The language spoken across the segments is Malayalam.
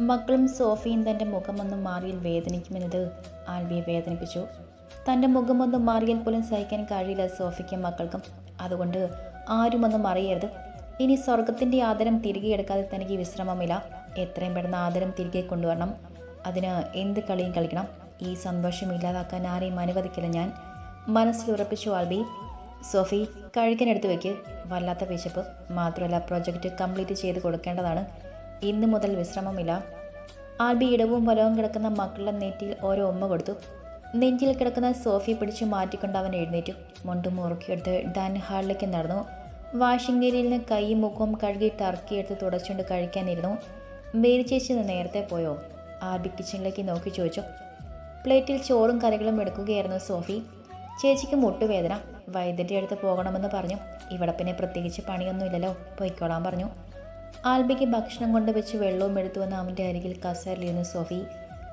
മക്കളും സോഫിയും തന്റെ മുഖമൊന്നും മാറിയിൽ വേദനിക്കുമെന്നത് ആൽബിയെ വേദനിപ്പിച്ചു. തന്റെ മുഖമൊന്നും മാറിയാൽ പോലും സഹിക്കാൻ കഴിയില്ല സോഫിക്കും മക്കൾക്കും. അതുകൊണ്ട് ആരുമൊന്നും അറിയരുത്. ഇനി സ്വർഗത്തിന്റെ ആദരം തിരികെ എടുക്കാതെ തനിക്ക് വിശ്രമമില്ല. എത്രയും പെട്ടെന്ന് ആദരം തിരികെ കൊണ്ടുവരണം. അതിന് എന്ത് കളിയും കളിക്കണം. ഈ സന്തോഷം ഇല്ലാതാക്കാൻ ആരെയും അനുവദിക്കില്ല ഞാൻ. മനസ്സിൽ ഉറപ്പിച്ചു ആൽബി. സോഫി കഴിക്കാനെടുത്ത് വയ്ക്ക് വല്ലാത്ത വിശപ്പ്. മാത്രമല്ല പ്രൊജക്റ്റ് കംപ്ലീറ്റ് ചെയ്ത് കൊടുക്കേണ്ടതാണ്. ഇന്ന് മുതൽ വിശ്രമമില്ല. ആൽബി ഇടവും വലവും കിടക്കുന്ന മക്കളുടെ നെറ്റിയിൽ ഓരോ ഉമ്മ കൊടുത്തു. നെഞ്ചിൽ കിടക്കുന്ന സോഫി പിടിച്ചു മാറ്റിക്കൊണ്ട് അവൻ എഴുന്നേറ്റു. മുണ്ടും മുറുക്കിയെടുത്ത് ഡാൻ ഹാളിലേക്ക് നടന്നു. വാഷിംഗ് ഏരിയയിൽ നിന്ന് കൈയും മുഖവും കഴുകി ടർക്കിയെടുത്ത് തുടച്ചുകൊണ്ട് കഴിക്കാനിരുന്നു. മേരി ചേച്ചി നേരത്തെ പോയോ? ആൽബി കിച്ചണിലേക്ക് നോക്കി ചോദിച്ചു. പ്ലേറ്റിൽ ചോറും കറികളും എടുക്കുകയായിരുന്നു സോഫി. ചേച്ചിക്ക് മുട്ടുവേദന. വൈദ്യന്റെ അടുത്ത് പോകണമെന്ന് പറഞ്ഞു. ഇവിടെ പിന്നെ പ്രത്യേകിച്ച് പണിയൊന്നുമില്ലല്ലോ. പൊയ്ക്കോളാൻ പറഞ്ഞു. ആൽബിക്ക് ഭക്ഷണം കൊണ്ടുവച്ച് വെള്ളവും എടുത്തു വന്ന് അവന്റെ അരികിൽ കസേരലിരുന്നു സോഫി.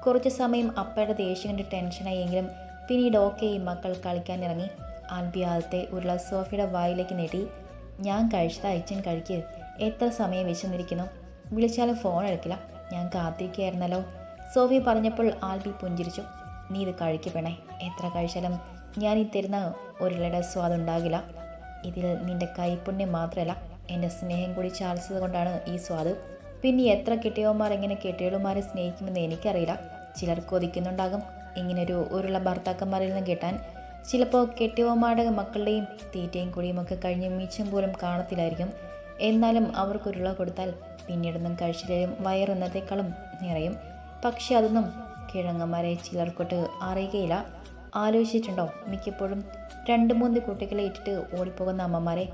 കുറച്ച് സമയം അപ്പയുടെ ദേഷ്യം കണ്ട് ടെൻഷനായെങ്കിലും പിന്നീട് ഓക്കെ ഈ മക്കൾ കളിക്കാനിറങ്ങി ആൽബി ആദ്യത്തെ ഉരുള സോഫിയുടെ വായിലേക്ക് നീട്ടി ഞാൻ കഴിച്ചത് അയച്ചൻ കഴിക്ക്. എത്ര സമയം വിശന്നിരിക്കുന്നു വിളിച്ചാലും ഫോൺ എടുക്കില്ല. ഞാൻ കാത്തിരിക്കുകയായിരുന്നല്ലോ. സോഫി പറഞ്ഞപ്പോൾ ആൽബി പുഞ്ചിരിച്ചു. നീ ഇത് കഴിക്കപ്പെണേ എത്ര കഴിച്ചാലും ഞാൻ ഈ തരുന്ന ഉരുളയുടെ സ്വാദുണ്ടാകില്ല ഇതിൽ നിന്റെ കൈപ്പുണ്യം മാത്രമല്ല. എന്റെ സ്നേഹം കൂടി ചാലിച്ചത് കൊണ്ടാണ് ഈ സ്വാദ്. പിന്നെ എത്ര കെട്ടിയവന്മാർ എങ്ങനെ കെട്ടിയവന്മാരെ സ്നേഹിക്കുമെന്ന് എനിക്കറിയില്ല. ചിലർ കൊതിക്കുന്നുണ്ടാകും ഇങ്ങനൊരു ഉരുള ഭർത്താക്കന്മാരിൽ നിന്ന് കിട്ടാൻ ചിലപ്പോൾ കെട്ടിയവന്മാരുടെ മക്കളുടെയും തീറ്റയും കുടിയും ഒക്കെ കഴിഞ്ഞ് മിച്ചം പോലും കാണത്തില്ലായിരിക്കും. എന്നാലും അവർക്കൊരുള കൊടുത്താൽ പിന്നീടൊന്നും കഴിച്ചിലും വയറെന്നത്തേക്കാളും നിറയും. പക്ഷെ അതൊന്നും കിഴങ്ങന്മാരെ ചിലർക്കൊട്ട് അറിയുകയില്ല. ആലോചിച്ചിട്ടുണ്ടോ? മിക്കപ്പോഴും രണ്ട് മൂന്ന് കുട്ടികളെ ഇട്ടിട്ട് ഓടിപ്പോകുന്ന അമ്മമാരെ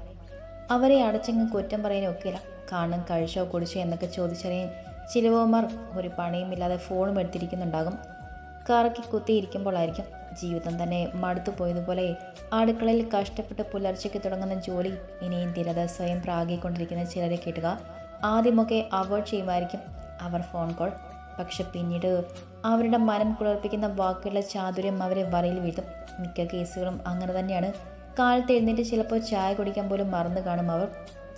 അവരെ അടച്ചങ്ങ് കുറ്റം പറയാനും ഒക്കില്ല കാണും കഴിച്ചോ കുടിച്ചോ എന്നൊക്കെ ചോദിച്ചറിയാൻ ചിലവോമാർ ഒരു പണിയുമില്ലാതെ ഫോണും എടുത്തിരിക്കുന്നുണ്ടാകും. കറക്കി കുത്തിയിരിക്കുമ്പോഴായിരിക്കും ജീവിതം തന്നെ മടുത്തു പോയതുപോലെ അടുക്കളയിൽ കഷ്ടപ്പെട്ട് പുലർച്ചയ്ക്ക് തുടങ്ങുന്ന ജോലി ഇനിയും തിരത സ്വയം പ്രാഗിക്കൊണ്ടിരിക്കുന്ന ചിലരെ കേട്ടുക. ആദ്യമൊക്കെ അവോയ്ഡ് ചെയ്യുമായിരിക്കും അവർ ഫോൺ കോൾ പക്ഷെ പിന്നീട് അവരുടെ മനം കുളിർപ്പിക്കുന്ന വാക്കുകളുടെ ചാതുര്യം അവരെ വലയിൽ വീഴ്ത്തും മിക്ക കേസുകളും അങ്ങനെ തന്നെയാണ്. കാലത്ത് എഴുന്നേറ്റ് ചിലപ്പോൾ ചായ കുടിക്കാൻ പോലും മറന്നു കാണും അവർ.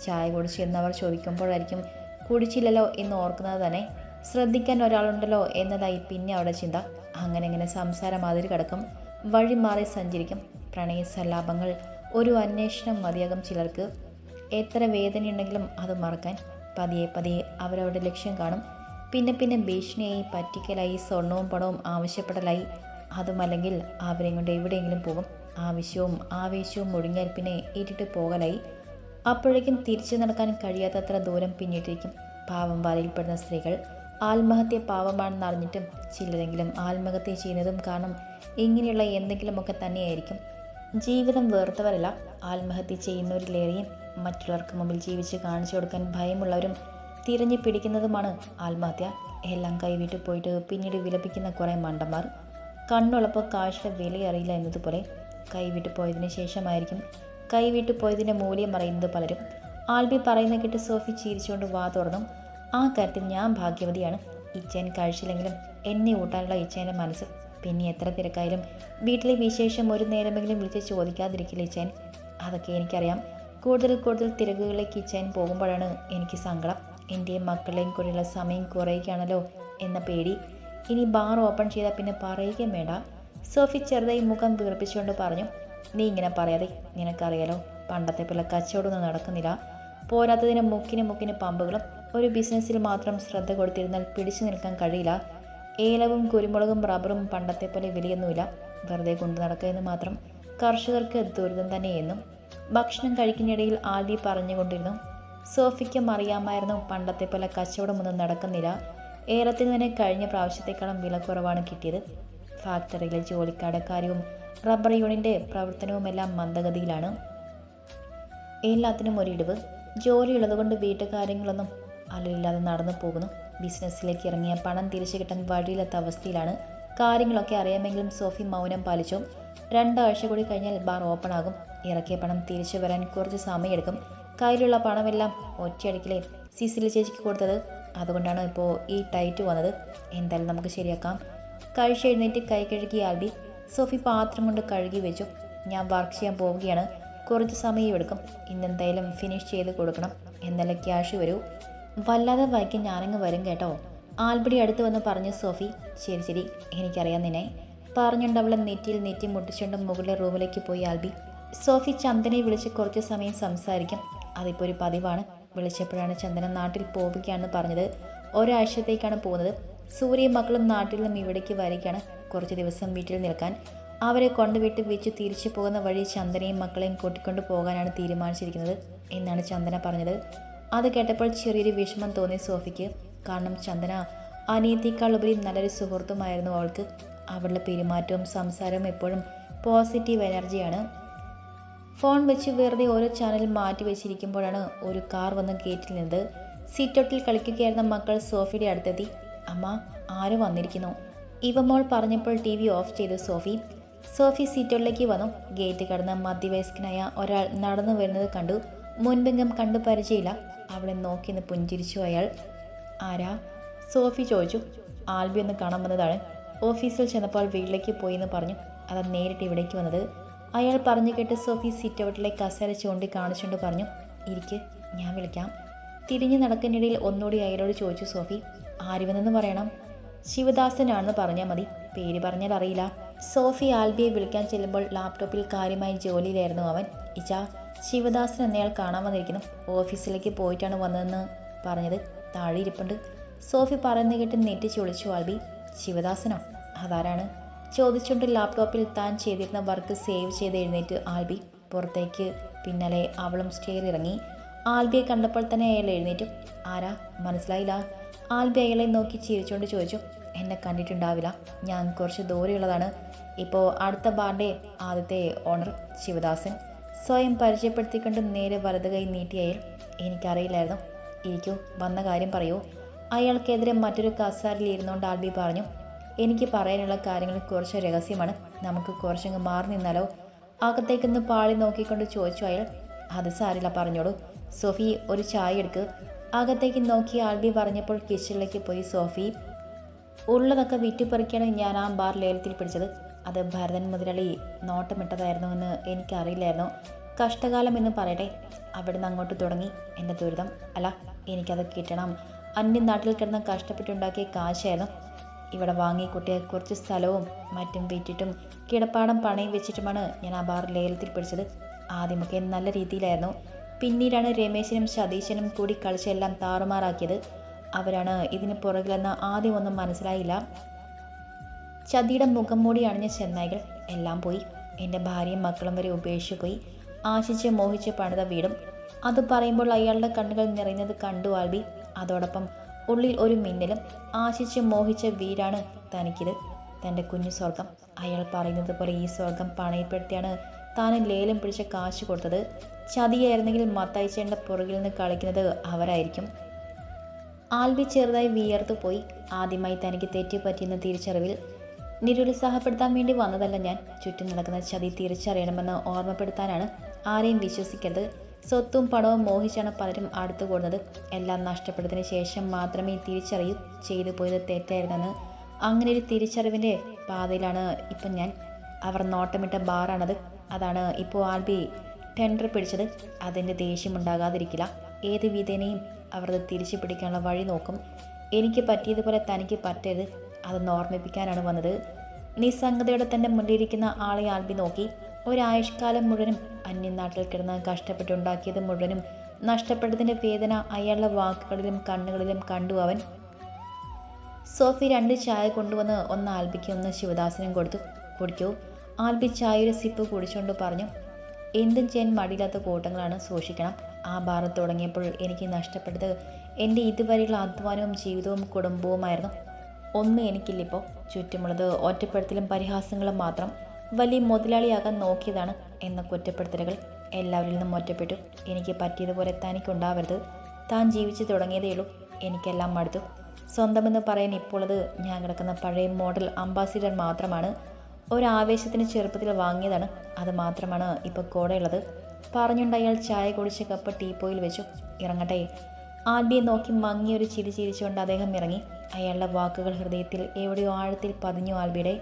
ചായ കുടിച്ച് എന്നവർ ചോദിക്കുമ്പോഴായിരിക്കും കുടിച്ചില്ലല്ലോ എന്ന് ഓർക്കുന്നത് തന്നെ. ശ്രദ്ധിക്കാൻ ഒരാളുണ്ടല്ലോ എന്നതായി പിന്നെ അവിടെ ചിന്ത. അങ്ങനെ സംസാരം അതിൽ കിടക്കും. വഴി മാറി സഞ്ചരിക്കും. പ്രണയ സല്ലാപങ്ങൾ ഒരു അന്വേഷണം മതിയാകും ചിലർക്ക്. എത്ര വേദനയുണ്ടെങ്കിലും അത് മറക്കാൻ പതിയെ പതിയെ അവരവരുടെ ലക്ഷ്യം കാണും. പിന്നെ പിന്നെ ഭീഷണിയായി പറ്റിക്കലായി സ്വർണവും പണവും ആവശ്യപ്പെടലായി. അതുമല്ലെങ്കിൽ അവരെയും കൊണ്ട് എവിടെയെങ്കിലും പോകും. ആവശ്യവും ആവേശവും മുഴുങ്ങിയാൽ പിന്നെ ഇട്ടിട്ട് പോകലായി അപ്പോഴേക്കും തിരിച്ചു നടക്കാൻ കഴിയാത്തത്ര ദൂരം പിന്നിട്ടിരിക്കും. പാവം വലയിൽപ്പെടുന്ന സ്ത്രീകൾ ആത്മഹത്യ പാവമാണെന്ന് അറിഞ്ഞിട്ടും ചിലരെങ്കിലും ആത്മഹത്യ ചെയ്യുന്നതും കാരണം ഇങ്ങനെയുള്ള എന്തെങ്കിലുമൊക്കെ തന്നെയായിരിക്കും. ജീവിതം വേർത്തവരല്ല ആത്മഹത്യ ചെയ്യുന്നവരിലേറെയും മറ്റുള്ളവർക്ക് മുമ്പിൽ ജീവിച്ച് കാണിച്ചു കൊടുക്കാൻ ഭയമുള്ളവരും തിരഞ്ഞു പിടിക്കുന്നതുമാണ് ആത്മഹത്യ. എല്ലാം കൈവിട്ട് പോയിട്ട് പിന്നീട് വിലപിക്കുന്ന കുറേ മണ്ടന്മാർ. കണ്ണുള്ളപ്പോൾ കാഴ്ച വിലയറിയില്ല എന്നതുപോലെ കൈവിട്ട് പോയതിന് ശേഷമായിരിക്കും കൈവിട്ട് പോയതിന്റെ മൂല്യം അറിയുന്നത് പലരും. ആൽബി പറയുന്ന കേട്ട് സോഫി ചിരിച്ചുകൊണ്ട് വാ തുറന്നു. ആ കാര്യത്തിൽ ഞാൻ ഭാഗ്യവതിയാണ്. ഇച്ചേൻ കഴിച്ചില്ലെങ്കിലും എന്നെ ഊട്ടാനുള്ള ഇച്ചേന്റെ മനസ്സ്. പിന്നെ എത്ര തിരക്കായാലും വീട്ടിലെ വിശേഷം ഒരു നേരമെങ്കിലും വിളിച്ച് ചോദിക്കാതിരിക്കില്ല ഇച്ചേൻ. അതൊക്കെ എനിക്കറിയാം. കൂടുതൽ കൂടുതൽ തിരക്കുകളിലേക്ക് ഇച്ചേൻ പോകുമ്പോഴാണ് എനിക്ക് സങ്കടം. എന്റെ മക്കളെയും കൂടെയുള്ള സമയം കുറയുകയാണല്ലോ എന്ന പേടി. ഇനി ബാർ ഓപ്പൺ ചെയ്താൽ പിന്നെ പറയുകയും വേണ്ട. സോഫി ചെറുതായി മുഖം വീർപ്പിച്ചുകൊണ്ട് പറഞ്ഞു നീ ഇങ്ങനെ പറയാതെ നിനക്കറിയാലോ പണ്ടത്തെ പോലെ കച്ചവടമൊന്നും നടക്കുന്നില്ല. പോരാത്തതിന് മുക്കിന് മുക്കിന് പമ്പുകളും ഒരു ബിസിനസ്സിൽ മാത്രം ശ്രദ്ധ കൊടുത്തിരുന്നാൽ പിടിച്ചു നിൽക്കാൻ കഴിയില്ല. ഏലവും കുരുമുളകും റബ്ബറും പണ്ടത്തെ പോലെ വിലയൊന്നുമില്ല. വെറുതെ കൊണ്ടു നടക്കുക എന്ന് മാത്രം. കർഷകർക്ക് ദുരിതം തന്നെയെന്നും ഭക്ഷണം കഴിക്കുന്നിടയിൽ ആൽബി പറഞ്ഞുകൊണ്ടിരുന്നു സോഫിക്കും അറിയാമായിരുന്നു പണ്ടത്തെ പോലെ കച്ചവടമൊന്നും നടക്കുന്നില്ല. ഏലത്തിന് തന്നെ കഴിഞ്ഞ പ്രാവശ്യത്തെക്കാളും വില കുറവാണ് കിട്ടിയത്. ഫാക്ടറിയിലെ ജോലിക്കാരുടെ കാര്യവും റബ്ബർ യൂണിന്റെ പ്രവർത്തനവുമെല്ലാം മന്ദഗതിയിലാണ്. എല്ലാത്തിനും ഒരിടിവ് ജോലിയുള്ളതുകൊണ്ട് വീട്ടുകാര്യങ്ങളൊന്നും അലരില്ലാതെ നടന്നു പോകുന്നു. ബിസിനസ്സിലേക്ക് ഇറങ്ങിയ പണം തിരിച്ചു കിട്ടാൻ വഴിയില്ലാത്ത അവസ്ഥയിലാണ്. കാര്യങ്ങളൊക്കെ അറിയാമെങ്കിലും സോഫി മൗനം പാലിച്ചു. രണ്ടാഴ്ച കൂടി കഴിഞ്ഞാൽ ബാർ ഓപ്പൺ ആകും ഇറക്കിയ പണം തിരിച്ചു വരാൻ കുറച്ച് സമയമെടുക്കും. കയ്യിലുള്ള പണമെല്ലാം ഒറ്റയടിക്കലേ സിസിലി ചേച്ചിക്ക് കൊടുത്തത്. അതുകൊണ്ടാണ് ഇപ്പോൾ ഈ ടൈറ്റ് വന്നത്. എന്തായാലും നമുക്ക് ശരിയാക്കാം. കഴിച്ചെഴുന്നേറ്റ് കൈ കഴുകി ആൽബി സോഫി പാത്രം കൊണ്ട് കഴുകി വെച്ചു. ഞാൻ വർക്ക് ചെയ്യാൻ പോവുകയാണ്. കുറച്ച് സമയം എടുക്കും. ഇന്നെന്തായാലും ഫിനിഷ് ചെയ്ത് കൊടുക്കണം. എന്നല്ല ക്യാഷ് വരൂ? വല്ലാതെ വൈകി ഞാനങ്ങ് വരും കേട്ടോ. ആൽബിടി അടുത്ത് വന്ന് പറഞ്ഞു സോഫി ശരി ശരി എനിക്കറിയാം നിന്നെ. പറഞ്ഞുകൊണ്ട് അവളെ നെറ്റിയിൽ നെറ്റി മുട്ടിച്ചുകൊണ്ട് മുകളിലെ റൂമിലേക്ക് പോയി ആൽബി. സോഫി ചന്ദനെ വിളിച്ച് കുറച്ച് സമയം സംസാരിക്കും. അതിപ്പോൾ ഒരു പതിവാണ്. വിളിച്ചപ്പോഴാണ് ചന്ദന നാട്ടിൽ പോവുകയാണെന്ന് പറഞ്ഞത്. ഒരാഴ്ചത്തേക്കാണ് പോകുന്നത്. സൂര്യയും മക്കളും നാട്ടിൽ നിന്നും ഇവിടേക്ക് വരികയാണ്. കുറച്ച് ദിവസം വീട്ടിൽ നിൽക്കാൻ. അവരെ കൊണ്ടുവിട്ട് വെച്ച് തിരിച്ചു പോകുന്ന വഴി ചന്ദനയും മക്കളെയും കൂട്ടിക്കൊണ്ട് പോകാനാണ് തീരുമാനിച്ചിരിക്കുന്നത് എന്നാണ് ചന്ദന പറഞ്ഞത്. അത് കേട്ടപ്പോൾ ചെറിയൊരു വിഷമം തോന്നി സോഫിക്ക്. കാരണം ചന്ദന അനീതിക്കാൾ ഉപരി നല്ലൊരു സുഹൃത്തുമായിരുന്നു അവൾക്ക്. അവളുടെ പെരുമാറ്റവും സംസാരവും എപ്പോഴും പോസിറ്റീവ് എനർജിയാണ്. ഫോൺ വെച്ച് വെറുതെ ഓരോ ചാനൽ മാറ്റി വെച്ചിരിക്കുമ്പോഴാണ് ഒരു കാർ വന്ന് ഗേറ്റിൽ നിന്നത് സീറ്റോട്ടിൽ കളിക്കുകയായിരുന്ന മക്കൾ സോഫിയുടെ അടുത്തെത്തി. അമ്മ ആര് വന്നിരിക്കുന്നു? ഇവമോൾ പറഞ്ഞപ്പോൾ ടി വി ഓഫ് ചെയ്തു സോഫി. സോഫി സീറ്റുകളിലേക്ക് വന്നു. ഗേറ്റ് കടന്ന് മധ്യവയസ്കനായ ഒരാൾ നടന്നു വരുന്നത് കണ്ടു. മുൻപെങ്കും കണ്ടു പരിചയമില്ല. അവളെ നോക്കി നിന്ന് പുഞ്ചിരിച്ചു അയാൾ. ആരാ? സോഫി ചോദിച്ചു. ആൽബി ഒന്ന് കാണാൻ വന്നതാണ്. ഓഫീസിൽ ചെന്നപ്പോൾ വീട്ടിലേക്ക് പോയി എന്ന് പറഞ്ഞു. അത് നേരിട്ട് ഇവിടേക്ക് വന്നത്. അയാൾ പറഞ്ഞു കേട്ട് സോഫി സീറ്റ് ഔട്ടിലെ കസേര ചൂണ്ടി കാണിച്ചുകൊണ്ട് പറഞ്ഞു. ഇരിക്ക് ഞാൻ വിളിക്കാം. തിരിഞ്ഞു നടക്കുന്നിടയിൽ ഒന്നുകൂടി അയാളോട് ചോദിച്ചു സോഫി. ആരുവെന്നെന്ന് പറയണം. ശിവദാസനാണെന്ന് പറഞ്ഞാൽ മതി. പേര് പറഞ്ഞാൽ അറിയില്ല. സോഫി ആൽബിയെ വിളിക്കാൻ ചെല്ലുമ്പോൾ ലാപ്ടോപ്പിൽ കാര്യമായി ജോലിയിലായിരുന്നു അവൻ. ഇച്ച ശിവദാസൻ എന്നയാൾ കാണാൻ വന്നിരിക്കുന്നു. ഓഫീസിലേക്ക് പോയിട്ടാണ് വന്നതെന്ന് പറഞ്ഞത്. താഴെ ഇരിപ്പുണ്ട്. സോഫി പറയുന്ന കേട്ട് നെറ്റി ചൊളിച്ചു ആൽബി. ശിവദാസനോ? അതാരാണ്? ചോദിച്ചുകൊണ്ട് ലാപ്ടോപ്പിൽ താൻ ചെയ്തിരുന്ന വർക്ക് സേവ് ചെയ്ത് എഴുന്നേറ്റ് ആൽബി. പുറത്തേക്ക് പിന്നാലെ അവളും സ്റ്റെയർ ഇറങ്ങി ആൽബിയെ കണ്ടപ്പോൾ തന്നെ അയാൾ എഴുന്നേറ്റു. ആരാ? മനസ്സിലായില്ല. ആൽബി അയാളെ നോക്കി ചിരിച്ചുകൊണ്ട് ചോദിച്ചു എന്നെ കണ്ടിട്ടുണ്ടാവില്ല. ഞാൻ കുറച്ച് ദൂരെയുള്ളതാണ്. ഇപ്പോൾ അടുത്ത ബാറിന്റെ ആദ്യത്തെ ഓണർ ശിവദാസൻ. സ്വയം പരിചയപ്പെടുത്തിക്കൊണ്ട് നേരെ വലത് കൈ നീട്ടി അയാൾ എനിക്കറിയില്ലായിരുന്നു. ഇരിക്കൂ വന്ന കാര്യം പറയൂ. അയാൾക്കെതിരെ മറ്റൊരു കസാരിൽ ഇരുന്നുകൊണ്ട് ആൽബി പറഞ്ഞു എനിക്ക് പറയാനുള്ള കാര്യങ്ങൾ കുറച്ച് രഹസ്യമാണ്. നമുക്ക് കുറച്ചങ്ങ് മാറി നിന്നാലോ? അകത്തേക്കൊന്ന് പാളി നോക്കിക്കൊണ്ട് ചോദിച്ചു അയാൾ അത് സാരില്ല പറഞ്ഞോളൂ. സോഫി ഒരു ചായ എടുക്ക്. അകത്തേക്ക് നോക്കി ആൽബി പറഞ്ഞപ്പോൾ കിച്ചണിലേക്ക് പോയി സോഫി. ഉള്ളതൊക്കെ വിറ്റുപറിക്കാണ് ഞാൻ ആ ബാർ ലേലത്തിൽ പിടിച്ചത്. അത് ഭരതൻ മുതലാളി നോട്ടമിട്ടതായിരുന്നു എന്ന് എനിക്കറിയില്ലായിരുന്നു. കഷ്ടകാലം എന്ന് പറയട്ടെ അവിടുന്ന് അങ്ങോട്ട് തുടങ്ങി. എന്റെ ദുരിതം. അല്ല എനിക്കത് കിട്ടണം. അന്യനാട്ടിൽ കിടന്ന് കഷ്ടപ്പെട്ടുണ്ടാക്കിയ കാശായിരുന്നു. ഇവിടെ വാങ്ങി കുട്ടിയെ കുറച്ച് സ്ഥലവും മറ്റും വിറ്റിട്ടും കിടപ്പാടം പണയം വെച്ചിട്ടുമാണ് ഞാൻ ആ ബാർ ലേലത്തിൽ പിടിച്ചത്. ആദ്യമൊക്കെ നല്ല രീതിയിലായിരുന്നു. പിന്നീടാണ് രമേശനും സതീശനും കൂടി കളിച്ചെല്ലാം താറുമാറാക്കിയത്. അവരാണ് ഇതിന് പുറകിലെന്ന് ആദ്യമൊന്നും മനസ്സിലായില്ല. ചതിയുടെ മുഖം മൂടി അണിഞ്ഞ ചെന്നായികൾ എല്ലാം പോയി. എന്റെ ഭാര്യയും മക്കളും വരെ ഉപേക്ഷിച്ചു പോയി. ആശിച്ച് മോഹിച്ച് പണിത വീടും. അത് പറയുമ്പോൾ അയാളുടെ കണ്ണുകൾ നിറയുന്നത് കണ്ടു ആൽബി. അതോടൊപ്പം ഉള്ളിൽ ഒരു മിന്നലും ആശിച്ച് മോഹിച്ച വീടാണ് തനിക്കിത്. തന്റെ കുഞ്ഞു സ്വർഗം. അയാൾ പറയുന്നത് പോലെ ഈ സ്വർഗം പണയപ്പെടുത്തിയാണ് താൻ ലേലം പിടിച്ച കാശ് കൊടുത്തത് ചതിയായിരുന്നെങ്കിൽ മത്തയച്ചേണ്ട പുറകിൽ നിന്ന് കളിക്കുന്നത് അവരായിരിക്കും. ആൽബി ചെറുതായി വിയർത്തു പോയി. ആദ്യമായി തനിക്ക് തെറ്റിപ്പറ്റിയെന്ന തിരിച്ചറിവിൽ നിരുത്സാഹപ്പെടുത്താൻ വേണ്ടി വന്നതല്ല ഞാൻ. ചുറ്റും നടക്കുന്ന ചതി തിരിച്ചറിയണമെന്ന് ഓർമ്മപ്പെടുത്താനാണ് ആരെയും വിശ്വസിക്കരുത്. സ്വത്തും പണവും മോഹിച്ചാണ് പലരും അടുത്തു കൂടുന്നത്. എല്ലാം നഷ്ടപ്പെട്ടതിന് ശേഷം മാത്രമേ തിരിച്ചറിയൂ ചെയ്തു പോയത് തെറ്റായിരുന്നെന്ന്. അങ്ങനെ ഒരു തിരിച്ചറിവിന്റെ പാതയിലാണ് ഇപ്പം ഞാൻ. അവർ നോട്ടമിട്ട ബാറാണത്. അതാണ് ഇപ്പോൾ ആൽബി ടെൻഡർ പിടിച്ചത്. അതിന്റെ ദേഷ്യമുണ്ടാകാതിരിക്കില്ല ഏത് വിധേനയും അവർ തിരിച്ചു പിടിക്കാനുള്ള വഴി നോക്കും. എനിക്ക് പറ്റിയതുപോലെ തനിക്ക് പറ്റരുത്. അതൊന്ന് ഓർമ്മിപ്പിക്കാനാണ് വന്നത്. നിസ്സംഗതയോടെ തന്റെ മുന്നിലിരിക്കുന്ന ആളെ ആൽബി നോക്കി. ഒരായുഷ്കാലം മുഴുവനും അന്യനാട്ടിൽ കിടന്ന് കഷ്ടപ്പെട്ടുണ്ടാക്കിയത് മുഴുവനും നഷ്ടപ്പെട്ടതിന്റെ വേദന അയാളുടെ വാക്കുകളിലും കണ്ണുകളിലും കണ്ടു അവൻ. സോഫി രണ്ട് ചായ കൊണ്ടുവന്ന് ഒന്ന് ആൽബിക്ക് ഒന്ന് ശിവദാസനും കൊടുത്തു. കുടിക്കൂ. ആൽബി ചായയുടെ സിപ്പ് കുടിച്ചുകൊണ്ട് പറഞ്ഞു എന്തും ചെയ്യാൻ മടിയില്ലാത്ത കൂട്ടങ്ങളാണ് സൂക്ഷിക്കണം. ആ ബാറ് തുടങ്ങിയപ്പോൾ എനിക്ക് നഷ്ടപ്പെട്ടത് എന്റെ ഇതുവരെയുള്ള അധ്വാനവും ജീവിതവും കുടുംബവുമായിരുന്നു. ഒന്നും എനിക്കില്ലിപ്പോൾ ചുറ്റുമുള്ളത് ഒറ്റപ്പെടുത്തലും പരിഹാസങ്ങളും മാത്രം. വലിയ മുതലാളിയാകാൻ നോക്കിയതാണ് എന്ന കുറ്റപ്പെടുത്തലുകൾ എല്ലാവരിൽ നിന്നും ഒറ്റപ്പെട്ടു. എനിക്ക് പറ്റിയതുപോലെ തനിക്കുണ്ടാവരുത്. താൻ ജീവിച്ചു തുടങ്ങിയതേയുള്ളൂ എനിക്കെല്ലാം മടുത്തു. സ്വന്തമെന്ന് പറയാൻ ഇപ്പോൾ ഞാൻ കിടക്കുന്ന പഴയ മോഡൽ അംബാസിഡർ മാത്രമാണ്. ഒരാവേശത്തിന് ചെറുപ്പത്തിൽ വാങ്ങിയതാണ്. അത് മാത്രമാണ് ഇപ്പോൾ കൂടെയുള്ളത്. പറഞ്ഞുകൊണ്ട് ചായ കുടിച്ച കപ്പ് ടീപ്പോയിൽ വെച്ചു. ഇറങ്ങട്ടെ. ആൽബിയെ നോക്കി മങ്ങിയൊരു ചിരി ചിരിച്ചുകൊണ്ട് അദ്ദേഹം ഇറങ്ങി. അയാളുടെ വാക്കുകൾ ഹൃദയത്തിൽ എവിടെയോ ആഴത്തിൽ പതിഞ്ഞു ആൽബിയുടെ.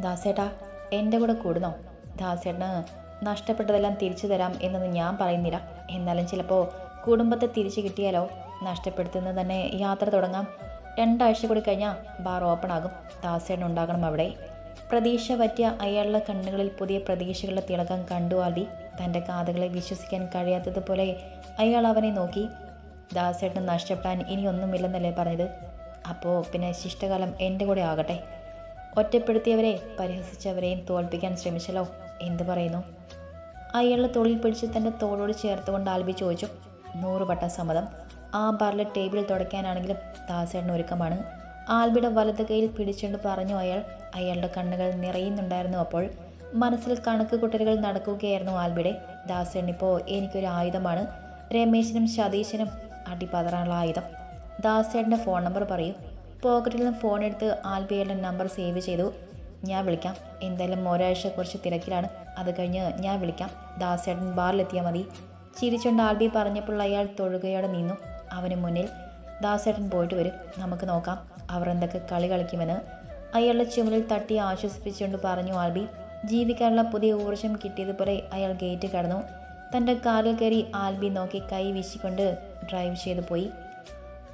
ദാസേട്ടാ എന്റെ കൂടെ കൂടുന്നോ? ദാസേട്ടന് നഷ്ടപ്പെട്ടതെല്ലാം തിരിച്ചു തരാം എന്നൊന്നും ഞാൻ പറയുന്നില്ല. എന്നാലും ചിലപ്പോൾ കുടുംബത്തെ തിരിച്ചു കിട്ടിയാലോ? നഷ്ടപ്പെടുത്തുന്നത് തന്നെ യാത്ര തുടങ്ങാം. രണ്ടാഴ്ച കൂടി കഴിഞ്ഞാൽ ബാർ ഓപ്പൺ ആകും. ദാസേട്ടൻ ഉണ്ടാകണം അവിടെ. പ്രതീക്ഷ പറ്റിയ അയാളുടെ കണ്ണുകളിൽ പുതിയ പ്രതീക്ഷകളുടെ തിളക്കം കണ്ടു ആദി. തന്റെ കാതുകളെ വിശ്വസിക്കാൻ കഴിയാത്തതുപോലെ അയാൾ അവനെ നോക്കി. ദാസേട്ടൻ നഷ്ടപ്പെടാൻ ഇനിയൊന്നുമില്ലെന്നല്ലേ പറഞ്ഞത്? അപ്പോൾ പിന്നെ ശിഷ്ടകാലം എന്റെ കൂടെ ആകട്ടെ. ഒറ്റപ്പെടുത്തിയവരെ പരിഹസിച്ചവരെയും തോൽപ്പിക്കാൻ ശ്രമിച്ചല്ലോ എന്തു പറയുന്നു? അയാളുടെ തൊഴിൽ പിടിച്ച് തന്റെ തോളോട് ചേർത്തുകൊണ്ട് ആൽബി ചോദിച്ചു. നൂറ് വട്ടം സമ്മതം. ആ ബാറിലെ ടേബിൾ തുടയ്ക്കാനാണെങ്കിലും ദാസേട്ടൻ ഒരുക്കമാണ്. ആൽബിയുടെ വലത് കൈയിൽ പിടിച്ചുകൊണ്ട് പറഞ്ഞു അയാൾ അയാളുടെ കണ്ണുകൾ നിറയുന്നുണ്ടായിരുന്നു അപ്പോൾ മനസ്സിൽ കണക്ക് കുട്ടലുകൾ നടക്കുകയായിരുന്നു ആൽബിയുടെ ദാസേട്ടൻ ഇപ്പോൾ എനിക്കൊരു ആയുധമാണ്. രമേശിനും സതീശനും അടിപതറാനുള്ള ആയുധം. ദാസേട്ടന്റെ ഫോൺ നമ്പർ പറയും. പോക്കറ്റിൽ നിന്ന് ഫോൺ എടുത്ത് ആൽബിയുടെ നമ്പർ സേവ് ചെയ്തു. ഞാൻ വിളിക്കാം. എന്തായാലും ഒരാഴ്ച കുറച്ച് തിരക്കിലാണ്. അത് കഴിഞ്ഞ് ഞാൻ വിളിക്കാം. ദാസേട്ടൻ ബാറിലെത്തിയാൽ മതി. ചിരിച്ചുകൊണ്ട് ആൽബി പറഞ്ഞപ്പോൾ അയാൾ തൊഴുകയോടെ നിന്നു. അവന് മുന്നിൽ ദാസേട്ടൻ പോയിട്ട് വരും. നമുക്ക് നോക്കാം. അവർ എന്തൊക്കെ കളി കളിക്കുമെന്ന്. അയാളുടെ ചുമലിൽ തട്ടി ആശ്വസിപ്പിച്ചുകൊണ്ട് പറഞ്ഞു ആൽബി ജീവിക്കാനുള്ള പുതിയ ഊർജം കിട്ടിയതുപോലെ അയാൾ ഗേറ്റ് കടന്നു. തന്റെ കാറിൽ കയറി ആൽബി നോക്കി കൈ വീശിക്കൊണ്ട് ഡ്രൈവ് ചെയ്തു പോയി.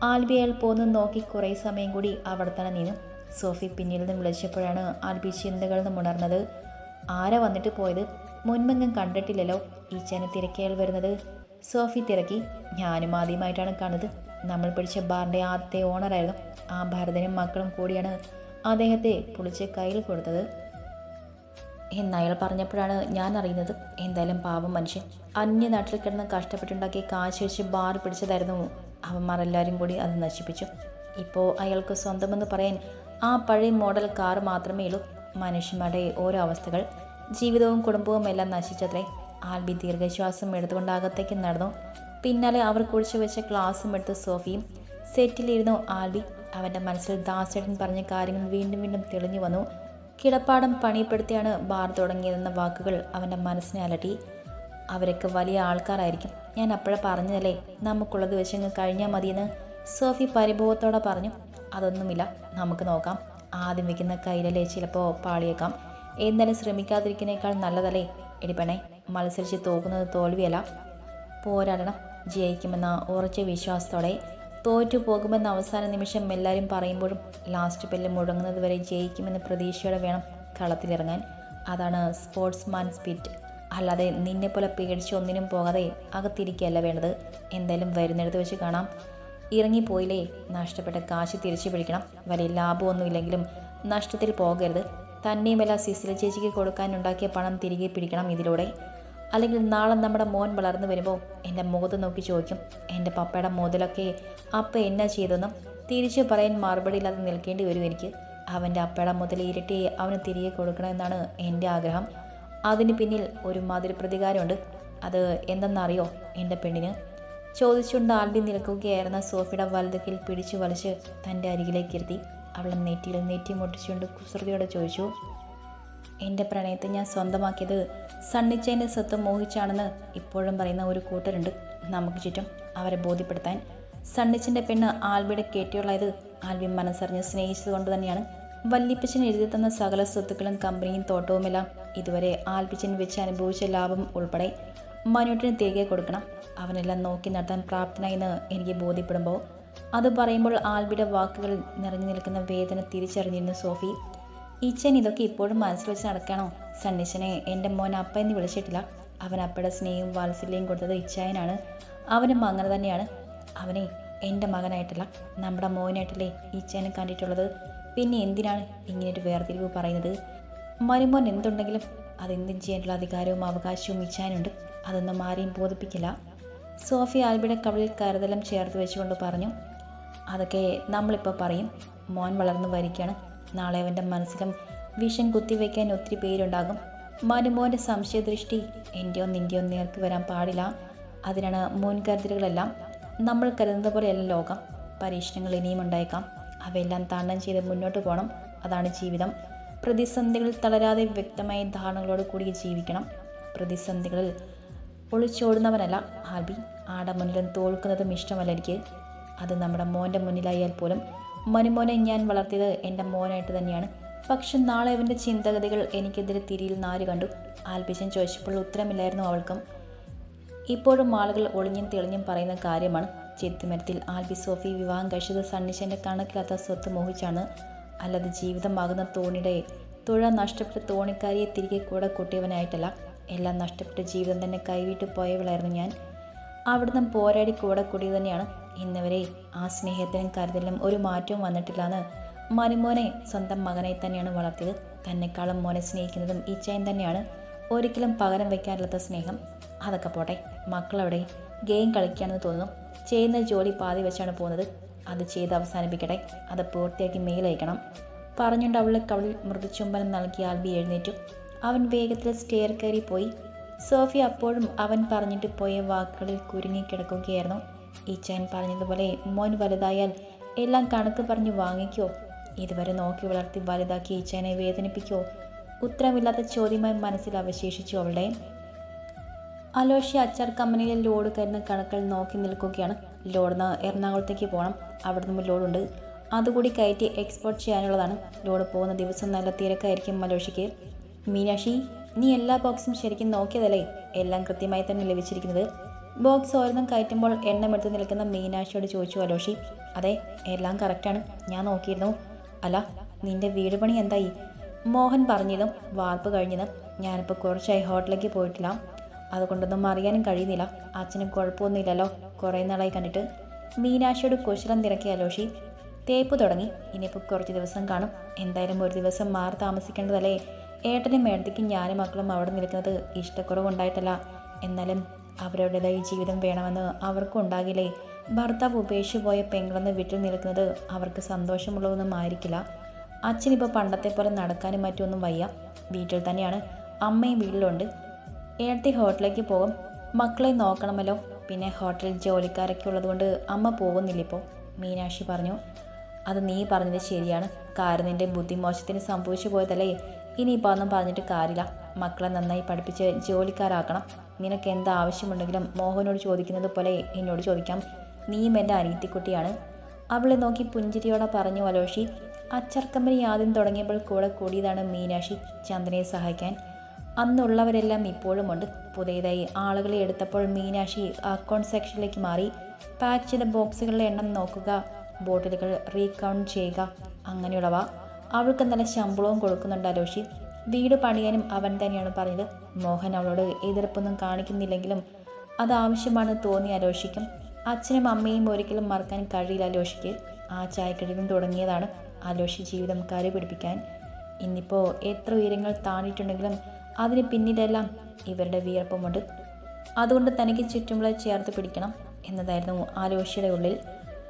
ആൽബി അയാൾ പോന്ന് നോക്കി കുറേ സമയം കൂടി അവിടെ തന്നെ നിന്നു. സോഫി പിന്നിൽ നിന്നും വിളിച്ചപ്പോഴാണ് ആൽബി ചിന്തകളിൽ നിന്ന് ഉണർന്നത്. ആരാ വന്നിട്ട് പോയത്? മുൻപെങ്ങും കണ്ടിട്ടില്ലല്ലോ. ഈ ചന തിരക്കിയാൽ വരുന്നത്. സോഫി തിരക്കി. ഞാനും ആദ്യമായിട്ടാണ് കാണുന്നത്. നമ്മൾ പിടിച്ച ബാറിന്റെ ആദ്യത്തെ ഓണറായിരുന്നു ആ ഭരതനും മക്കളും കൂടിയാണ്. അദ്ദേഹത്തെ പൊളിച്ച് കയ്യിൽ കൊടുത്തത്. എന്നയാൾ പറഞ്ഞപ്പോഴാണ് ഞാൻ അറിയുന്നത് എന്തായാലും പാവം മനുഷ്യൻ. അന്യനാട്ടിൽ കിടന്ന് കഷ്ടപ്പെട്ടുണ്ടാക്കി കാശ് വെച്ച് ബാർ പിടിച്ചതായിരുന്നു അവന്മാർ എല്ലാവരും കൂടി അത് നശിപ്പിച്ചു. ഇപ്പോൾ അയാൾക്ക് സ്വന്തമെന്ന് പറയാൻ ആ പഴയ മോഡൽ കാർ മാത്രമേ ഉള്ളൂ. മനുഷ്യന്മാരുടെ ഓരോ അവസ്ഥകൾ ജീവിതവും കുടുംബവും എല്ലാം നശിച്ചത്രേ. ആൽബി ദീർഘശ്വാസം എടുത്തുകൊണ്ട് അകത്തേക്ക് നടന്നു. പിന്നാലെ അവർ കുഴിച്ചു വെച്ച ക്ലാസ്സും എടുത്ത് സോഫിയും സെറ്റിലിരുന്നു ആൽബി. അവന്റെ മനസ്സിൽ ദാസേട്ടൻ പറഞ്ഞ കാര്യങ്ങൾ വീണ്ടും വീണ്ടും തെളിഞ്ഞു വന്നു. കിടപ്പാടം പണിപ്പെടുത്തിയാണ് ബാർ തുടങ്ങിയതെന്ന വാക്കുകൾ അവന്റെ മനസ്സിനെ അലട്ടി. അവരൊക്കെ വലിയ ആൾക്കാരായിരിക്കും. ഞാൻ അപ്പോഴേ പറഞ്ഞതല്ലേ നമുക്കുള്ളത് വെച്ചങ്ങ് കഴിഞ്ഞാൽ മതിയെന്ന് സോഫി പരിഭവത്തോടെ പറഞ്ഞു. അതൊന്നുമില്ല നമുക്ക് നോക്കാം. ആദ്യം വയ്ക്കുന്ന കയ്യിലല്ലേ ചിലപ്പോൾ പാളിയേക്കാം. എന്തായാലും ശ്രമിക്കാതിരിക്കുന്നേക്കാൾ നല്ലതല്ലേ? എടിപ്പണേ മത്സരിച്ച് തോക്കുന്നത് തോൽവിയല്ല. പോരാടണം ജയിക്കുമെന്ന ഉറച്ച വിശ്വാസത്തോടെ തോറ്റു പോകുമെന്ന് അവസാന നിമിഷം എല്ലാവരും പറയുമ്പോഴും ലാസ്റ്റ് ബെല്ല് മുഴങ്ങുന്നത് വരെ ജയിക്കുമെന്ന പ്രതീക്ഷയോടെ വേണം കളത്തിലിറങ്ങാൻ. അതാണ് സ്പോർട്സ്മാൻ സ്പിരിറ്റ് അല്ലാതെ നിന്നെ പോലെ പേടിച്ച് ഒന്നിനും പോകാതെ അകത്തിരിക്കുകയല്ല വേണ്ടത്. എന്തായാലും വരുന്നിടത്ത് വെച്ച് കാണാം. ഇറങ്ങിപ്പോയില്ലേ? നഷ്ടപ്പെട്ട കാശ് തിരിച്ചു പിടിക്കണം. വലിയ ലാഭമൊന്നുമില്ലെങ്കിലും നഷ്ടത്തിൽ പോകരുത്. തന്നെയുമല്ല സിസില ചേച്ചിക്ക് കൊടുക്കാനുണ്ടാക്കിയ പണം തിരികെ പിടിക്കണം ഇതിലൂടെ. അല്ലെങ്കിൽ നാളെ നമ്മുടെ മോൻ വളർന്നു വരുമ്പോൾ എന്റെ മുഖത്ത് നോക്കി ചോദിക്കും എന്റെ പപ്പയുടെ മുതലൊക്കെ അപ്പ എന്നാ ചെയ്തെന്നും തിരിച്ചു പറയാൻ മറുപടി ഇല്ലാതെ നിൽക്കേണ്ടി വരും എനിക്ക്. അവന്റെ അപ്പയുടെ മുതൽ ഇരട്ടി അവന് തിരികെ കൊടുക്കണമെന്നാണ് എന്റെ ആഗ്രഹം. അതിന് പിന്നിൽ ഒരു മാതിരി പ്രതികാരമുണ്ട്. അത് എന്തെന്നറിയോ എന്റെ പെണ്ണിന്? ചോദിച്ചുകൊണ്ട് ആൽബി നിൽക്കുകയായിരുന്ന സോഫിയുടെ വലതുകിൽ പിടിച്ചു വലിച്ച് തന്റെ അരികിലേക്ക് ഇരുത്തി. അവളെ നെറ്റിയിൽ നെറ്റി മുട്ടിച്ചുകൊണ്ട് കുസൃതിയോടെ ചോദിച്ചു എന്റെ പ്രണയത്തെ ഞാൻ സ്വന്തമാക്കിയത് സണ്ണിച്ചേന്റെ സ്വത്ത് മോഹിച്ചാണെന്ന് ഇപ്പോഴും പറയുന്ന ഒരു കൂട്ടരുണ്ട്. നമുക്ക് ചുറ്റും അവരെ ബോധ്യപ്പെടുത്താൻ സണ്ണിച്ചന്റെ പെണ്ണ് ആൽബിയുടെ കേട്ടിയുള്ളത് ആൽബി മനസ്സറിഞ്ഞ് സ്നേഹിച്ചതുകൊണ്ട് തന്നെയാണ്. വല്ലിപ്പച്ചൻ എഴുതി തന്ന സകല സ്വത്തുക്കളും കമ്പനിയും തോട്ടവുമെല്ലാം ഇതുവരെ ആൽബിച്ചൻ വെച്ച് അനുഭവിച്ച ലാഭം ഉൾപ്പെടെ മനുട്ടിന് തിരികെ കൊടുക്കണം. അവനെല്ലാം നോക്കി നടത്താൻ പ്രാപ്തനായെന്ന് എനിക്ക് ബോധ്യപ്പെടുമ്പോൾ അത് പറയുമ്പോൾ ആൽബിയുടെ വാക്കുകളിൽ നിറഞ്ഞു നിൽക്കുന്ന വേദന തിരിച്ചറിഞ്ഞിരുന്നു സോഫി. ഈച്ചൻ ഇതൊക്കെ ഇപ്പോഴും മനസ്സിൽ വെച്ച് നടക്കണോ? സന്നിശനെ എന്റെ മോൻ അപ്പ എന്ന് വിളിച്ചിട്ടില്ല. അവൻ അപ്പയുടെ സ്നേഹവും വാത്സല്യവും കൊടുത്തത് ഇച്ചായനാണ്. അവനും അങ്ങനെ തന്നെയാണ്. അവനെ എന്റെ മകനായിട്ടല്ല നമ്മുടെ മോനായിട്ടല്ലേ ഈച്ചനെ കണ്ടിട്ടുള്ളത്. പിന്നെ എന്തിനാണ് ഇങ്ങനെ ഒരു വേർതിരിവ് പറയുന്നത്? മരുമോൻ എന്തുണ്ടെങ്കിലും അതെന്തും ചെയ്യാനുള്ള അധികാരവും അവകാശവും ഇച്ചാനുണ്ട് അതൊന്നും ആരെയും ബോധിപ്പിക്കില്ല. സോഫി ആൽബിയുടെ കവളിൽ കരുതലം ചേർത്ത് വെച്ചുകൊണ്ട് പറഞ്ഞു അതൊക്കെ നമ്മളിപ്പോൾ പറയും. മോൻ വളർന്നു വരികയാണ്. നാളെ അവന്റെ മനസ്സിലും വിഷം കുത്തിവെക്കാൻ ഒത്തിരി പേരുണ്ടാകും. മനുമോന്റെ സംശയദൃഷ്ടി എന്റെയോ നിന്റെയോ നേർക്ക് വരാൻ പാടില്ല. അതിനാണ് മുൻകരുതലുകളെല്ലാം. നമ്മൾ കരുതുന്ന പോലെയല്ല ലോകം. പരീക്ഷണങ്ങൾ ഇനിയും ഉണ്ടായേക്കാം. അവയെല്ലാം താണ്ഡം ചെയ്ത് മുന്നോട്ട് പോകണം. അതാണ് ജീവിതം. പ്രതിസന്ധികളിൽ തളരാതെ വ്യക്തമായ ധാരണകളോട് കൂടി ജീവിക്കണം. പ്രതിസന്ധികളിൽ ഒളിച്ചോടുന്നവനല്ല. ആൽബി ആടെ മുന്നിലും തോൽക്കുന്നതും ഇഷ്ടമല്ല എനിക്ക്. അത് നമ്മുടെ മോന്റെ മുന്നിലായാൽ പോലും മനുമോനെ ഞാൻ വളർത്തിയത് എന്റെ മോനായിട്ട് തന്നെയാണ്. പക്ഷെ നാളെ അവന്റെ ചിന്തഗതികൾ എനിക്കെതിരെ തിരിയിൽ നാല് കണ്ടു. ആൽപിച്ചൻ ചോദിച്ചപ്പോൾ ഉത്തരമില്ലായിരുന്നു അവൾക്കും. ഇപ്പോഴും ആളുകൾ ഒളിഞ്ഞും തെളിഞ്ഞും പറയുന്ന കാര്യമാണ്. ചെത്തുമരത്തിൽ ആൽബി സോഫി വിവാഹം കഴിച്ചത് സണ്ണിശന്റെ കണക്കില്ലാത്ത സ്വത്ത് മോഹിച്ചാണ്. അല്ലാതെ ജീവിതമാകുന്ന തോണിയുടെ തുഴ നഷ്ടപ്പെട്ട തോണിക്കാരിയെ തിരികെ കൂടെ കൂട്ടിയവനായിട്ടല്ല. എല്ലാം നഷ്ടപ്പെട്ട ജീവിതം തന്നെ കൈവിട്ട് പോയവളായിരുന്നു ഞാൻ. അവിടുന്ന് പോരാടി കൂടെ കൂടി തന്നെയാണ്. ഇന്നുവരെ ആ സ്നേഹത്തിനും കരുതലിനും ഒരു മാറ്റവും വന്നിട്ടില്ലാന്ന് മരുമോനെ സ്വന്തം മകനെ തന്നെയാണ് വളർത്തിയത്. തന്നെക്കാളും മോനെ സ്നേഹിക്കുന്നതും ഈച്ചയും തന്നെയാണ്. ഒരിക്കലും പകരം വയ്ക്കാറില്ലാത്ത സ്നേഹം. അതൊക്കെ പോട്ടെ മക്കളവിടെ ഗെയിം കളിക്കുകയാണെന്ന് തോന്നുന്നു. ചെയ്യുന്ന ജോലി പാതി വെച്ചാണ് പോകുന്നത്. അത് ചെയ്ത് അവസാനിപ്പിക്കട്ടെ. അത് പൂർത്തിയാക്കി മെയിലയക്കണം പറഞ്ഞുകൊണ്ട് അവളെ കവളിൽ മൃദുചുംബനം നൽകി ആൽബി എഴുന്നേറ്റു. അവൻ വേഗത്തിൽ സ്റ്റെയർ കയറി പോയി. സോഫി അപ്പോഴും അവൻ പറഞ്ഞിട്ട് പോയ വാക്കുകളിൽ കുരുങ്ങിക്കിടക്കുകയായിരുന്നു ഈച്ചാൻ പറഞ്ഞതുപോലെ മോൻ വലുതായാൽ എല്ലാം കണക്ക് പറഞ്ഞ് വാങ്ങിക്കോ. ഇതുവരെ നോക്കി വളർത്തി വലുതാക്കി ഈച്ചാനെ വേദനിപ്പിക്കോ. ഉത്തരമില്ലാത്ത ചോദ്യമായി മനസ്സിൽ അവശേഷിച്ചു അവളുടെ. അലോഷി അച്ചാർ കമ്പനിയിലെ ലോഡ് കരുന്ന കണക്കൾ നോക്കി നിൽക്കുകയാണ്. ലോഡിന്ന് എറണാകുളത്തേക്ക് പോകണം അവിടെ നിന്ന് ലോഡുണ്ട്. അതുകൂടി കയറ്റി എക്സ്പോർട്ട് ചെയ്യാനുള്ളതാണ്. ലോഡ് പോകുന്ന ദിവസം നല്ല തിരക്കായിരിക്കും മലോഷിക്ക് മീനാക്ഷി നീ എല്ലാ ബോക്സും ശരിക്കും നോക്കിയതല്ലേ? എല്ലാം കൃത്യമായി തന്നെ ലഭിച്ചിരിക്കുന്നത്. ബോക്സ് ഓരോന്നും കയറ്റുമ്പോൾ എണ്ണമെടുത്ത് നിൽക്കുന്ന മീനാക്ഷിയോട് ചോദിച്ചു അലോഷി. അതെ എല്ലാം കറക്റ്റാണ് ഞാൻ നോക്കിയിരുന്നു. അല്ല നിന്റെ വീട് പണി എന്തായി? മോഹൻ പറഞ്ഞതും വാർപ്പ് കഴിഞ്ഞതും ഞാനിപ്പോൾ കുറച്ചായി ഹോട്ടലിലേക്ക് പോയിട്ടില്ല. അതുകൊണ്ടൊന്നും അറിയാനും കഴിയുന്നില്ല. അച്ഛനും കുഴപ്പമൊന്നുമില്ലല്ലോ കുറേ നാളായി കണ്ടിട്ട്. മീനാക്ഷിയോട് കുശലം തിരക്കിയ അലോഷി. തേപ്പ് തുടങ്ങി. ഇനിയിപ്പോൾ കുറച്ച് ദിവസം കാണും. എന്തായാലും ഒരു ദിവസം മാറി താമസിക്കേണ്ടതല്ലേ? ഏട്ടനും മേടത്തേക്കും ഞാനും മക്കളും അവിടെ നിൽക്കുന്നത് ഇഷ്ടക്കുറവുണ്ടായിട്ടല്ല. എന്നാലും അവരുടേതായ ജീവിതം വേണമെന്ന് അവർക്കും ഉണ്ടാകില്ലേ? ഭർത്താവ് ഉപേക്ഷിച്ചു പോയ പെങ്ങളെന്ന് വീട്ടിൽ നിൽക്കുന്നത് അവർക്ക് സന്തോഷമുള്ളതൊന്നും ആയിരിക്കില്ല. അച്ഛനിപ്പോൾ പണ്ടത്തെ പോലെ നടക്കാനും മറ്റൊന്നും വയ്യ. വീട്ടിൽ തന്നെയാണ്. അമ്മയും വീട്ടിലുണ്ട്. ഏട്ടി ഹോട്ടലിലേക്ക് പോകും. മക്കളെ നോക്കണമല്ലോ. പിന്നെ ഹോട്ടലിൽ ജോലിക്കാരൊക്കെ ഉള്ളതുകൊണ്ട് അമ്മ പോകുന്നില്ല ഇപ്പോൾ മീനാക്ഷി പറഞ്ഞു. അത് നീ പറഞ്ഞത് ശരിയാണ്. കാരണം നിന്റെ ബുദ്ധിമോശത്തിന് സംഭവിച്ചു പോയതല്ലേ? ഇനിയിപ്പോൾ ഒന്നും പറഞ്ഞിട്ട് കാര്യമില്ല. മക്കളെ നന്നായി പഠിപ്പിച്ച് ജോലിക്കാരാക്കണം. നിനക്ക് എന്ത് ആവശ്യമുണ്ടെങ്കിലും മോഹനോട് ചോദിക്കുന്നത് പോലെ എന്നോട് ചോദിക്കാം. നീയും എന്റെ അനിയത്തിക്കുട്ടിയാണ്. അവളെ നോക്കി പുഞ്ചിരിയോടെ പറഞ്ഞു അലോഷി. അച്ചർ കമ്പനി ആദ്യം തുടങ്ങിയപ്പോൾ കൂടെ കൂടിയതാണ് മീനാക്ഷി ചന്ദ്രനെ സഹായിക്കാൻ. അന്നുള്ളവരെല്ലാം ഇപ്പോഴുമുണ്ട് പുതിയതായി ആളുകളെ എടുത്തപ്പോൾ മീനാക്ഷി അക്കൗണ്ട് സെക്ഷനിലേക്ക് മാറി. പാക്ക് ചെയ്ത ബോക്സുകളുടെ എണ്ണം നോക്കുക. ബോട്ടിലുകൾ റീകൗണ്ട് ചെയ്യുക. അങ്ങനെയുള്ളവ. അവൾക്ക് നല്ല ശമ്പളവും കൊടുക്കുന്നുണ്ട് അലോഷി. വീട് പണിയാനും അവൻ തന്നെയാണ് പറഞ്ഞത്. മോഹൻ അവളോട് എതിർപ്പൊന്നും കാണിക്കുന്നില്ലെങ്കിലും അത് ആവശ്യമാണെന്ന് തോന്നി അലോഷിക്കും. അച്ഛനും അമ്മയും ഒരിക്കലും മറക്കാൻ കഴിയില്ല അലോഷിക്ക്. ആ ചായക്കടലിൽ തുടങ്ങിയതാണ് അലോഷി ജീവിതം കരു പിടിപ്പിക്കാൻ. ഇന്നിപ്പോൾ എത്ര ഉയരങ്ങൾ താണിട്ടുണ്ടെങ്കിലും അതിന് പിന്നിലെല്ലാം ഇവരുടെ വിയർപ്പമുണ്ട്. അതുകൊണ്ട് തനിക്ക് ചുറ്റുമുള്ള ചേർത്ത് പിടിക്കണം എന്നതായിരുന്നു ആലോഷിയുടെ ഉള്ളിൽ.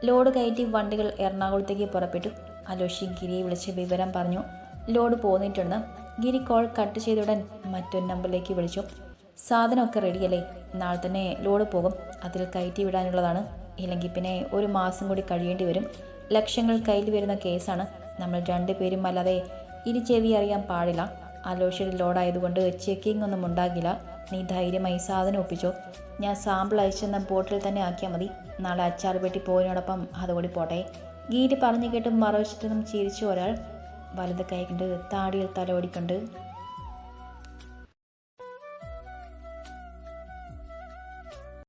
ലോഡ് കയറ്റി വണ്ടികൾ എറണാകുളത്തേക്ക് പുറപ്പെട്ടു. അലോഷി ഗിരിയെ വിളിച്ച് വിവരം പറഞ്ഞു. ലോഡ് പോന്നിട്ടുണ്ട് ഗിരി കോൾ കട്ട് ചെയ്തുടൻ മറ്റൊരു നമ്പറിലേക്ക് വിളിച്ചു. സാധനമൊക്കെ റെഡിയല്ലേ? നാളെ തന്നെ ലോഡ് പോകും. അതിൽ കയറ്റി വിടാനുള്ളതാണ്. ഇല്ലെങ്കിൽ പിന്നെ ഒരു മാസം കൂടി കഴിയേണ്ടി വരും. ലക്ഷങ്ങൾ കയ്യിൽ വരുന്ന കേസാണ്. നമ്മൾ രണ്ടുപേരും അല്ലാതെ ഇരിച്ചെവി അറിയാൻ പാടില്ല. അലോഷിയുടെ ലോഡായതുകൊണ്ട് ചെക്കിംഗ് ഒന്നും ഉണ്ടാകില്ല. നീ ധൈര്യമായി സാധനം ഒപ്പിച്ചോ. ഞാൻ സാമ്പിൾ അയച്ചെന്ന ബോട്ടിൽ തന്നെ ആക്കിയാൽ മതി. നാളെ അച്ചാർ പെട്ടി പോയതിനോടൊപ്പം അതുകൂടി പോട്ടെ. ഗീറ്റ് പറഞ്ഞു കേട്ട് മറുവശത്തു നിന്നും ചിരിച്ചു ഒരാൾ വലത് കൈ താടിയിൽ തലോടിക്കൊണ്ട്